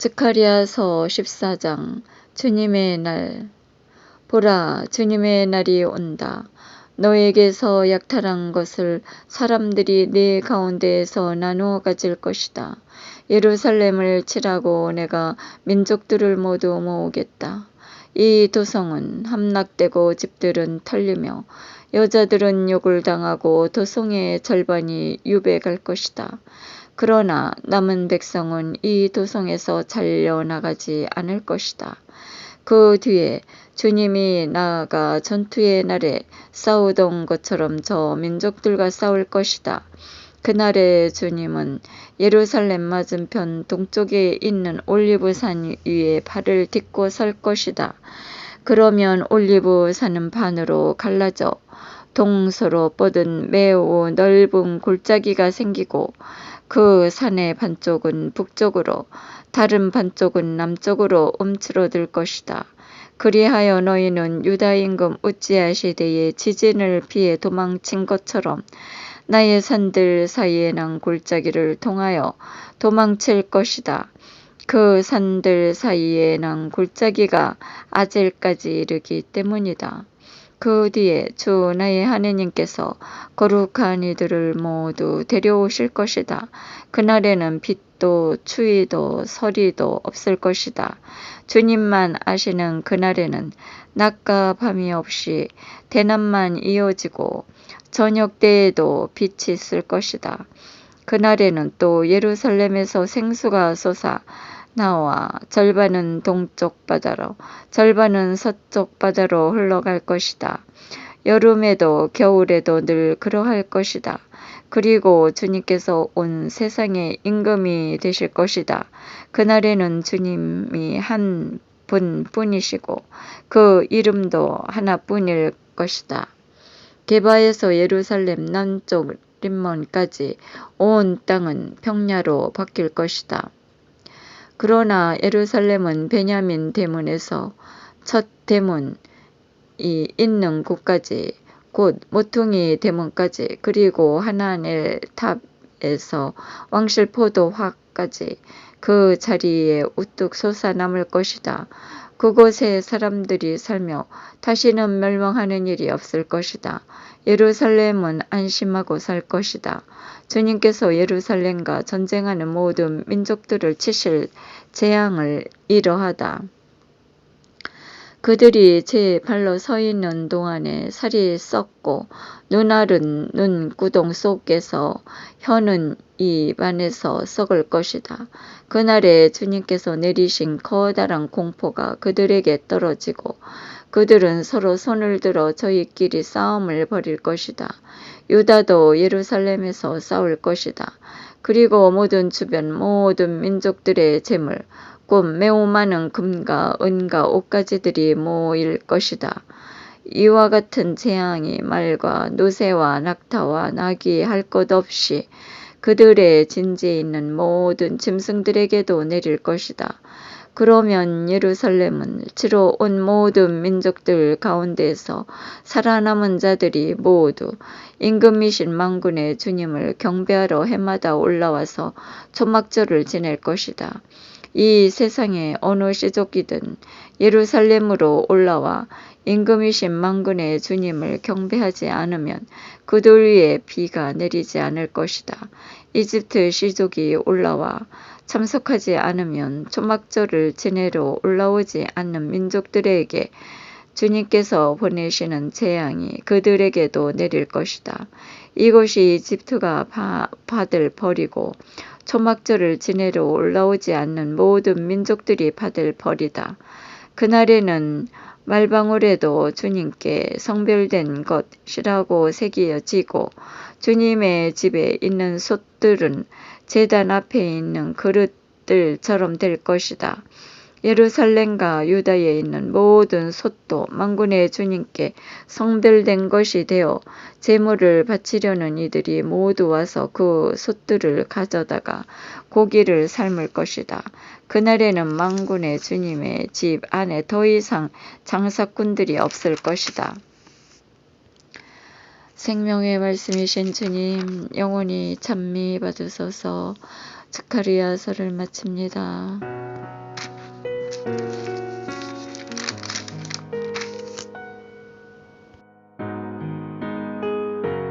스카리아서 14장 주님의 날 보라 주님의 날이 온다. 너에게서 약탈한 것을 사람들이 네 가운데에서 나누어 가질 것이다. 예루살렘을 치라고 내가 민족들을 모두 모으겠다. 이 도성은 함락되고 집들은 털리며 여자들은 욕을 당하고 도성의 절반이 유배갈 것이다. 그러나 남은 백성은 이 도성에서 잘려나가지 않을 것이다. 그 뒤에 주님이 나아가 전투의 날에 싸우던 것처럼 저 민족들과 싸울 것이다. 그날에 주님은 예루살렘 맞은편 동쪽에 있는 올리브산 위에 발을 딛고 설 것이다. 그러면 올리브산은 반으로 갈라져 동서로 뻗은 매우 넓은 골짜기가 생기고 그 산의 반쪽은 북쪽으로 다른 반쪽은 남쪽으로 움츠러들 것이다. 그리하여 너희는 유다 임금 우찌아 시대의 지진을 피해 도망친 것처럼 나의 산들 사이에 난 골짜기를 통하여 도망칠 것이다. 그 산들 사이에 난 골짜기가 아젤까지 이르기 때문이다. 그 뒤에 주 나의 하느님께서 거룩한 이들을 모두 데려오실 것이다. 그날에는 빛도 추위도 서리도 없을 것이다. 주님만 아시는 그날에는 낮과 밤이 없이 대낮만 이어지고 저녁 때에도 빛이 있을 것이다. 그날에는 또 예루살렘에서 생수가 솟아 나와 절반은 동쪽 바다로 절반은 서쪽 바다로 흘러갈 것이다. 여름에도 겨울에도 늘 그러할 것이다. 그리고 주님께서 온 세상의 임금이 되실 것이다. 그날에는 주님이 한 분뿐이시고 그 이름도 하나뿐일 것이다. 게바에서 예루살렘 남쪽 림몬까지 온 땅은 평야로 바뀔 것이다. 그러나 예루살렘은 베냐민 대문에서 첫 대문이 있는 곳까지 곧 모퉁이 대문까지 그리고 하나넬 탑에서 왕실 포도 화까지 그 자리에 우뚝 솟아 남을 것이다. 그곳에 사람들이 살며 다시는 멸망하는 일이 없을 것이다. 예루살렘은 안심하고 살 것이다. 주님께서 예루살렘과 전쟁하는 모든 민족들을 치실 재앙을 이러하다. 그들이 제 발로 서 있는 동안에 살이 썩고 눈알은 눈구동 속에서 혀는 입 안에서 썩을 것이다. 그날에 주님께서 내리신 커다란 공포가 그들에게 떨어지고 그들은 서로 손을 들어 저희끼리 싸움을 벌일 것이다. 유다도 예루살렘에서 싸울 것이다. 그리고 모든 주변 모든 민족들의 재물 곧 매우 많은 금과 은과 옷가지들이 모일 것이다. 이와 같은 재앙이 말과 노새와 낙타와 나귀 할것 없이 그들의 진지에 있는 모든 짐승들에게도 내릴 것이다. 그러면 예루살렘은 주로 온 모든 민족들 가운데서 살아남은 자들이 모두 임금이신 망군의 주님을 경배하러 해마다 올라와서 초막절을 지낼 것이다. 이 세상의 어느 시족이든 예루살렘으로 올라와 임금이신 망군의 주님을 경배하지 않으면 그들 위에 비가 내리지 않을 것이다. 이집트 시족이 올라와 참석하지 않으면 초막절을 지내러 올라오지 않는 민족들에게 주님께서 보내시는 재앙이 그들에게도 내릴 것이다. 이것이 이집트가 받을 벌이고 초막절을 지내러 올라오지 않는 모든 민족들이 받을 벌이다. 그날에는 말방울에도 주님께 성별된 것이라고 새기어지고 주님의 집에 있는 솥들은 제단 앞에 있는 그릇들처럼 될 것이다. 예루살렘과 유다에 있는 모든 솥도 망군의 주님께 성별된 것이 되어 제물을 바치려는 이들이 모두 와서 그 솥들을 가져다가 고기를 삶을 것이다. 그날에는 망군의 주님의 집 안에 더 이상 장사꾼들이 없을 것이다. 생명의 말씀이신 주님 영원히 찬미 받으소서 스카리아서를 마칩니다.